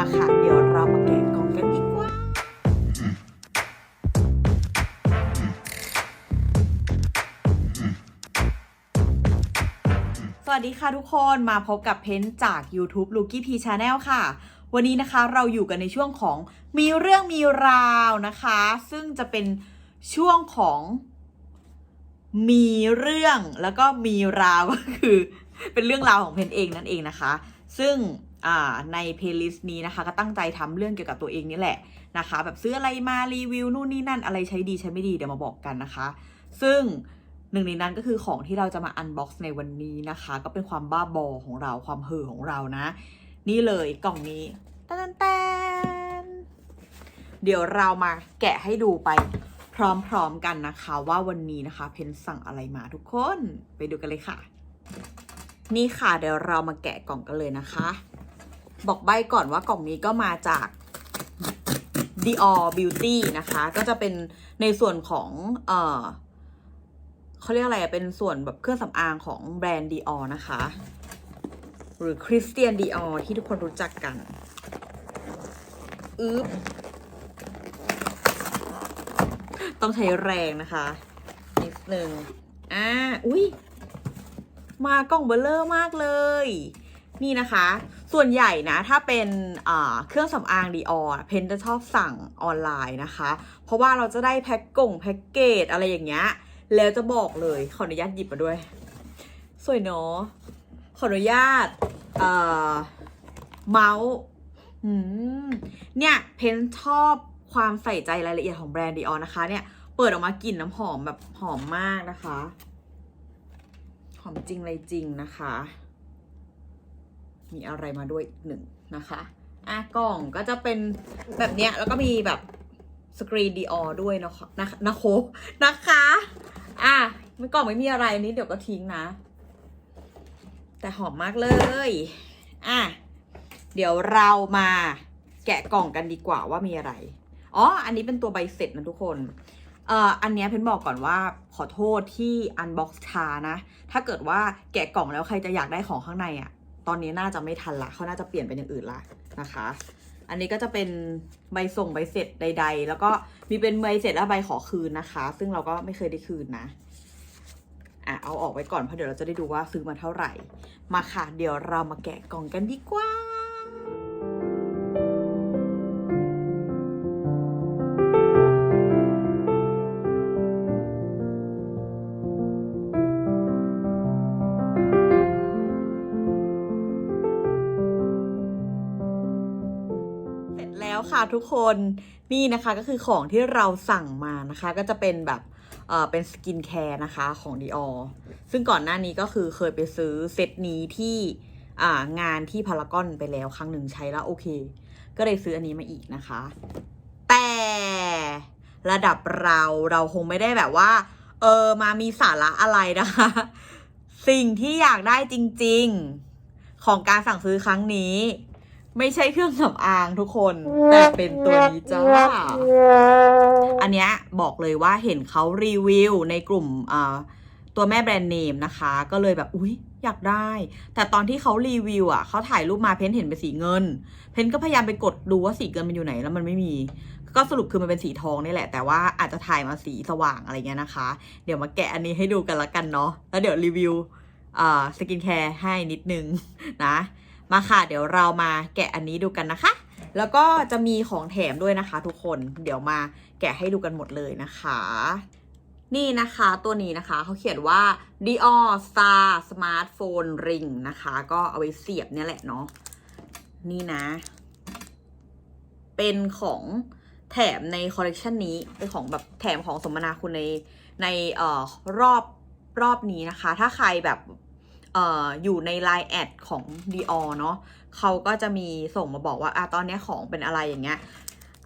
มาค่ะ เดี๋ยวเรามาแกะกล่องกันดีกว่า สวัสดีค่ะทุกคนมาพบกับเพนจาก YouTube l u k y P Channel ค่ะ วันนี้นะคะเราอยู่กันในช่วงของมีเรื่องมีราวนะคะ ซึ่งจะเป็นช่วงของมีเรื่องแล้วก็มีราวก็คือ เป็นเรื่องราวของเพนเองนั่นเองนะคะ ซึ่ง ในเพลย์ลิสต์นี้นะคะ ก็ตั้งใจทำเรื่องเกี่ยวกับตัวเองนี่แหละนะคะ แบบซื้ออะไรมารีวิวนู่นนี่นั่นอะไรใช้ดีใช้ไม่ดีเดี๋ยวมาบอกกันนะคะ ซึ่งหนึ่งในนั้นก็คือของที่เราจะมาอันบ็อกซ์ในวันนี้นะคะ ก็เป็นความบ้าบอของเราความเห่อของเรานะ นี่เลยกล่องนี้ตันแตนเดี๋ยวเรามาแกะให้ดูไปพร้อมๆกันนะคะ ว่าวันนี้นะคะ เพนสั่งอะไรมาทุกคนไปดูกันเลยค่ะ นี่ค่ะเดี๋ยวเรามาแกะกล่องกันเลยนะคะ บอกใบก่อนว่ากล่องนี้ก็มาจาก Dior Beauty นะคะ ก็จะเป็นในส่วนของเออเขาเรียกอะไรเป็นส่วนแบบเครื่องสำอางของแบรนด์ Dior นะคะ หรือ Christian Dior ที่ทุกคนรู้จักกันอึ๊บต้องใช้แรงนะคะนิดนึงอ่าอุ้ยมากล่องเบลเลอร์มากเลย นี่นะคะ ส่วนใหญ่นะ ถ้าเป็นเครื่องสำอางดีออเพนจะชอบสั่งออนไลน์นะคะ เพราะว่าเราจะได้แพ็กกงแพ็กเกจอะไรอย่างเงี้ยแล้วจะบอกเลยขออนุญาตหยิบมาด้วย สวยเนาะขออนุญาตเอ่อเมาส์เนี่ย เพนชอบความใส่ใจรายละเอียดของแบรนด์ดีออนะคะ เนี่ยเปิดออกมากลิ่นน้ำหอมแบบหอมมากนะคะ หอมจริงเลยจริงนะคะ มีอะไรมาด้วยอีกหนึ่งนะคะอะกล่องก็จะเป็นแบบเนี้ยแล้วก็มีแบบสกรีนดีออด้วยนะคะนะคะนะโคนะคะอะไม่กล่องไม่มีอะไรอันนี้เดี๋ยวก็ทิ้งนะ แต่หอมมากเลยอะเดี๋ยวเรามาแกะกล่องกันดีกว่าว่ามีอะไร อ๋อ อันนี้เป็นตัวใบเสร็จนะทุกคน เอ่อ อันนี้เพนบอกก่อนว่าขอโทษที่อันบ็อกซ์ช้านะ ถ้าเกิดว่าแกะกล่องแล้วใครจะอยากได้ของข้างในอะ่ะ ตอนนี้น่าจะไม่ทันละเขาน่าจะเปลี่ยนเป็นอย่างอื่นละนะคะ อันนี้ก็จะเป็นใบส่งใบเสร็จใด ๆ แล้วก็มีเป็นใบเสร็จและใบขอคืนนะคะ ซึ่งเราก็ไม่เคยได้คืนนะอะเอาออกไว้ก่อนเพราะเดี๋ยวเราจะได้ดูว่าซื้อมาเท่าไหร่ มาค่ะ เดี๋ยวเรามาแกะกล่องกันดีกว่า ค่ะทุกคนนี่นะคะก็คือของที่เราสั่งมานะคะ ก็จะเป็นแบบเออเป็นสกินแคร์นะคะของ Dior ซึ่งก่อนหน้านี้ก็คือเคยไปซื้อเซตนี้ที่อ่างานที่พารากอนไปแล้วครั้งหนึ่งใช้แล้วโอเค ก็เลยซื้ออันนี้มาอีกนะคะ แต่ระดับเราเราคงไม่ได้แบบว่า เออมามีสาระอะไรนะคะ สิ่งที่อยากได้จริง ๆ ของการสั่งซื้อครั้งนี้ ไม่ใช่เครื่องสำอางทุกคน แต่เป็นตัวนี้จ้า อันเนี้ยบอกเลยว่าเห็นเขารีวิวในกลุ่มอ่าตัวแม่แบรนด์เนมนะคะ ก็เลยแบบอุ๊ยอยากได้ แต่ตอนที่เขารีวิวอะเขาถ่ายรูปมาเพ้นเห็นเป็นสีเงิน เพ้นก็พยายามไปกดดูว่าสีเงินมันอยู่ไหนแล้วมันไม่มี ก็สรุปคือมันเป็นสีทองนี่แหละ แต่ว่าอาจจะถ่ายมาสีสว่างอะไรเงี้ยนะคะ เดี๋ยวมาแกะอันนี้ให้ดูกันละกันเนาะ แล้วเดี๋ยวรีวิวอ่าสกินแคร์ให้นิดนึงนะ มาค่ะ เดี๋ยวเรามาแกะอันนี้ดูกันนะคะ แล้วก็จะมีของแถมด้วยนะคะ ทุกคนเดี๋ยวมาแกะให้ดูกันหมดเลยนะคะ นี่นะคะตัวนี้นะคะเขาเขียนว่า Dior Star Smartphone Ring นะคะ ก็เอาไว้เสียบเนี่ยแหละเนาะนี่นะ เป็นของแถมในคอลเลกชันนี้เป็นของแบบแถมของสมนาคุณในในเอ่อรอบรอบนี้นะคะ ถ้าใครแบบ เอ่ออยู่ใน Line แอดของ Dior เนาะเขาก็จะมีส่งมาบอกว่าอะตอนนี้ของเป็นอะไรอย่างเงี้ย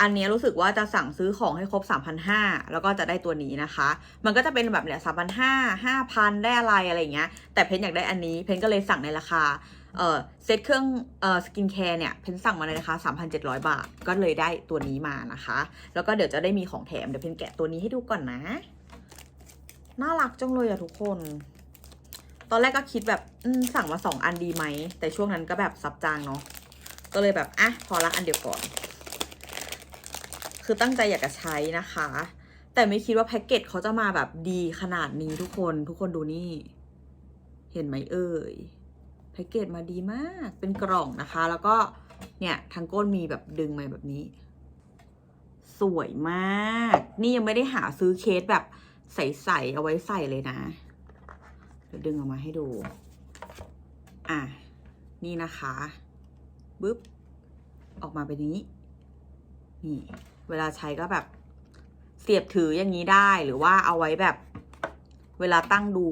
อันนี้รู้สึกว่าจะสั่งซื้อของให้ครบ 3,500 แล้วก็จะได้ตัวนี้นะคะ มันก็จะเป็นแบบเนี่ย3,500 5,000 ได้อะไรอะไรอย่างเงี้ย แต่เพนอยากได้อันนี้ เพนก็เลยสั่งในราคา เออเซตเครื่องเออสกินแคร์เนี่ย เพนสั่งมาในราคา 3,700 บาท ก็เลยได้ตัวนี้มานะคะ แล้วก็เดี๋ยวจะได้มีของแถม เดี๋ยวเพนแกะตัวนี้ให้ดูก่อนนะ น่ารักจังเลยอะทุกคน ตอนแรกก็คิดแบบสั่งมาสองอันดีไหม แต่ช่วงนั้นก็แบบซับจางเนาะ ก็เลยแบบ อะ พอละอันเดียวก่อน คือตั้งใจอยากจะใช้นะคะ แต่ไม่คิดว่าแพ็กเกจเขาจะมาแบบดีขนาดนี้ทุกคน ทุกคนดูนี่ เห็นไหมเอ่ย แพ็กเกจมาดีมาก เป็นกล่องนะคะ แล้วก็ เนี่ยทางก้นมีแบบดึงมาแบบนี้ สวยมาก นี่ยังไม่ได้หาซื้อเคสแบบใสๆเอาไว้ใส่เลยนะ เดี๋ยวดึงออกมาให้ดู อะ นี่นะคะบึ๊บ ออกมาเป็นนี้ นี่ เวลาใช้ก็แบบเสียบถืออย่างนี้ได้หรือว่าเอาไว้แบบ เวลาตั้งดู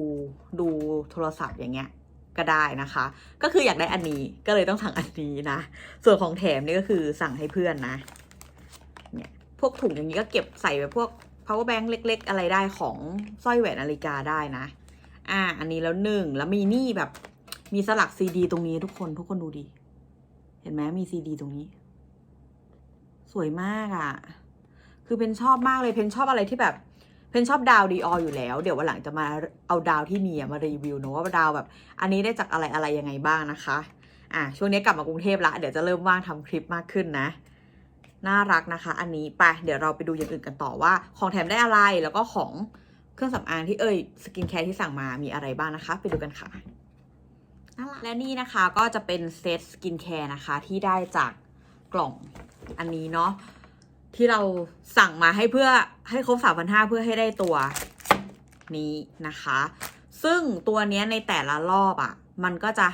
ดูโทรศัพท์อย่างเงี้ยก็ได้นะคะ ก็คืออยากได้อันนี้ก็เลยต้องสั่งอันนี้นะ ส่วนของแถมนี่ก็คือสั่งให้เพื่อนนะ เนี่ยพวกถุงอย่างนี้ก็เก็บใส่ไว้พวก power bank เล็ก ๆ อะไรได้ของสร้อยแหวนนาฬิกาได้นะ อ่า อันนี้แล้วหนึ่งแล้วมีนี่แบบ มีสลักซีดี ตรงนี้ทุกคนทุกคนดูดิเห็นไหมมีซีดี ตรงนี้ สวยมากอะ่ะ คือเพนชอบมากเลยเพนชอบอะไรที่แบบเพนชอบดาวดีอออยู่แล้ว เดี๋ยววันหลังจะมาเอาดาวที่มีมารีวิวเนอะว่าดาวแบบ อันนี้ได้จากอะไรอะไรยังไงบ้างนะคะอะช่วงนี้กลับมากรุงเทพละเดี๋ยวจะเริ่มว่างทำคลิปมากขึ้นนะ น่ารักนะคะ อันนี้ไปเดี๋ยวเราไปดูอย่างอื่นกันต่อว่า ของแถมได้อะไรแล้วก็ของ เครื่องสำอางที่เอ่ยสกินแคร์ที่สั่งมามีอะไรบ้างนะคะ ไปดูกันค่ะและนี่นะคะก็จะเป็นเซตสกินแคร์นะคะที่ได้จากกล่องอันนี้เนาะที่เราสั่งมาให้เพื่อให้ครบสามพันห้าเพื่อให้ได้ตัวนี้นะคะ ซึ่งตัวเนี้ยในแต่ละรอบอะ่ะ มันก็จะ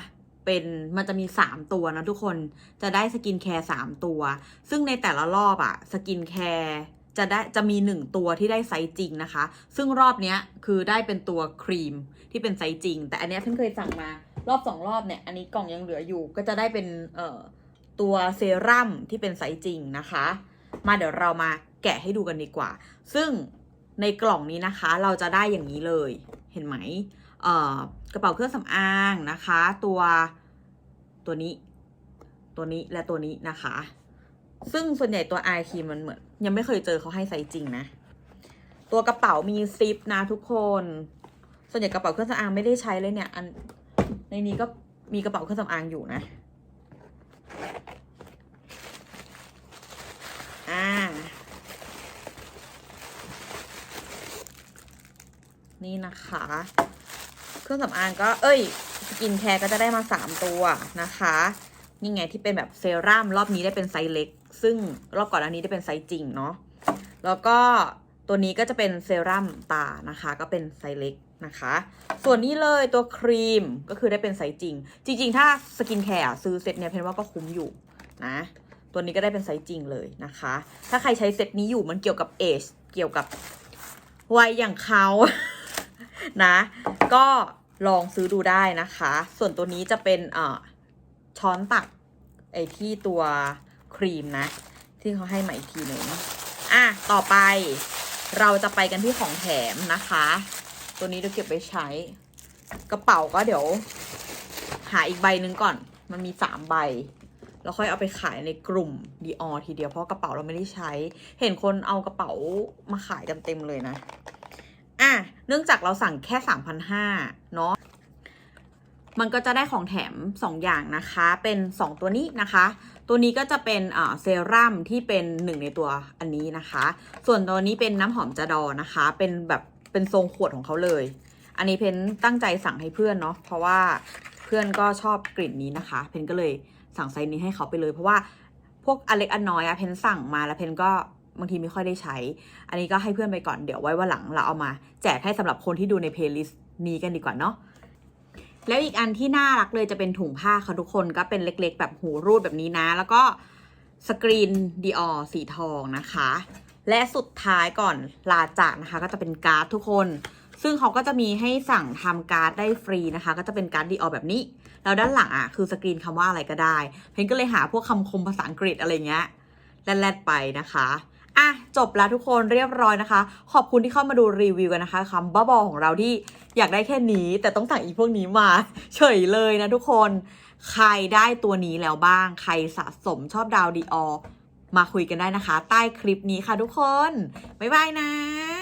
เป็นมันจะมีสามตัวนะทุกคนจะได้สกินแคร์สามตัว ซึ่งในแต่ละรอบอะ่ะสกินแคร์ จะได้จะมีหนึ่งตัวที่ได้ไซส์จริงนะคะ ซึ่งรอบเนี้ยคือได้เป็นตัวครีมที่เป็นไซส์จริง แต่อันเนี้ยเพิ่งเคยสั่งมารอบสองรอบเนี่ยอันนี้กล่องยังเหลืออยู่ ก็จะได้เป็นเอ่อตัวเซรั่มที่เป็นไซส์จริงนะคะ มาเดี๋ยวเรามาแกะให้ดูกันดีกว่า ซึ่งในกล่องนี้นะคะเราจะได้อย่างนี้เลยเห็นไหมเอ่อกระเป๋าเครื่องสำอางนะคะ ตัวตัวนี้ ตัวนี้และตัวนี้นะคะ ซึ่งส่วนใหญ่ตัวไอคีมันเหมือน ยังไม่เคยเจอเขาให้ไซส์จริงนะ ตัวกระเป๋ามีซิปนะทุกคน ส่วนใหญ่กระเป๋าเครื่องสำอางไม่ได้ใช้เลยเนี่ย อันในนี้ก็มีกระเป๋าเครื่องสำอางอยู่นะ อ่า นี่นะคะ เครื่องสำอางก็ เอ้ย สกินแคร์ก็จะได้มาสามตัวนะคะ นี่ไงที่เป็นแบบเซรั่มรอบนี้ได้เป็นไซส์เล็ก ซึ่งรอบก่อนอันนี้ได้เป็นไซส์จริงเนาะแล้วก็ตัวนี้ก็จะเป็นเซรั่มตานะคะ ก็เป็นไซส์เล็กนะคะ ส่วนนี้เลยตัวครีมก็คือได้เป็นไซส์จริง จริง ๆ ถ้าสกินแคร์ซื้อเซตเนี้ยเพนว่าก็คุ้มอยู่นะตัวนี้ก็ได้เป็นไซส์จริงเลยนะคะ ถ้าใครใช้เซตนี้อยู่มันเกี่ยวกับเอจเกี่ยวกับวัยอย่างเขานะ ก็ลองซื้อดูได้นะคะ ส่วนตัวนี้จะเป็นเอ่อช้อนตักไอที่ตัว ครีมนะ ที่เขาให้มาอีกทีหนึ่งอะ ต่อไปเราจะไปกันที่ของแถมนะคะ ตัวนี้เดี๋ยวเก็บไว้ใช้ กระเป๋าก็เดี๋ยว หาอีกใบหนึ่งก่อน มันมีสามใบ แล้วค่อยเอาไปขายในกลุ่มดีออทีเดียวเพราะกระเป๋าเราไม่ได้ใช้ เห็นคนเอากระเป๋ามาขายกันเต็มเลยนะ อะ เนื่องจากเราสั่งแค่สามพันห้าเนาะมันก็จะได้ของแถม 2 อย่างนะคะ เป็น 2 ตัวนี้นะคะ ตัวนี้ก็จะเป็นเซรั่มที่เป็นหนึ่งในตัวอันนี้นะคะ ส่วนตัวนี้เป็นน้ำหอมจาดอนะคะ เป็นแบบเป็นทรงขวดของเขาเลย อันนี้เพนตั้งใจสั่งให้เพื่อนเนาะเพราะว่าเพื่อนก็ชอบกลิ่นนี้นะคะ เพนก็เลยสั่งไซส์นี้ให้เขาไปเลย เพราะว่าพวกอันเล็กอันน้อยอะเพนสั่งมาแล้วเพนก็บางทีไม่ค่อยได้ใช้ อันนี้ก็ให้เพื่อนไปก่อนเดี๋ยวไว้ว่าหลังเราเอามา แจกให้สำหรับคนที่ดูในเพลย์ลิสต์นี้กันดีกว่าเนาะ แล้วอีกอันที่น่ารักเลยจะเป็นถุงผ้าค่ะทุกคนก็เป็นเล็กๆ แบบหูรูดแบบนี้นะ แล้วก็สกรีนดีออสีทองนะคะ และสุดท้ายก่อนลาจากนะคะ ก็จะเป็นการ์ดทุกคน ซึ่งเขาก็จะมีให้สั่งทำการ์ดได้ฟรีนะคะ ก็จะเป็นการ์ดดีออแบบนี้ แล้วด้านหลังอะคือสกรีนคำว่าอะไรก็ได้ เพนก็เลยหาพวกคำคมภาษาอังกฤษอะไรเงี้ยแลดๆไปนะคะ อะจบแล้วทุกคนเรียบร้อยนะคะ ขอบคุณที่เข้ามาดูรีวิวกันนะคะคำบ้าบอของเราที่อยากได้แค่นี้แต่ต้องสั่งอีพวกนี้มา เฉยเลยนะทุกคน ใครได้ตัวนี้แล้วบ้าง ใครสะสมชอบดาวดีออมาคุยกันได้นะคะ ใต้คลิปนี้ค่ะทุกคน บ๊ายบายนะ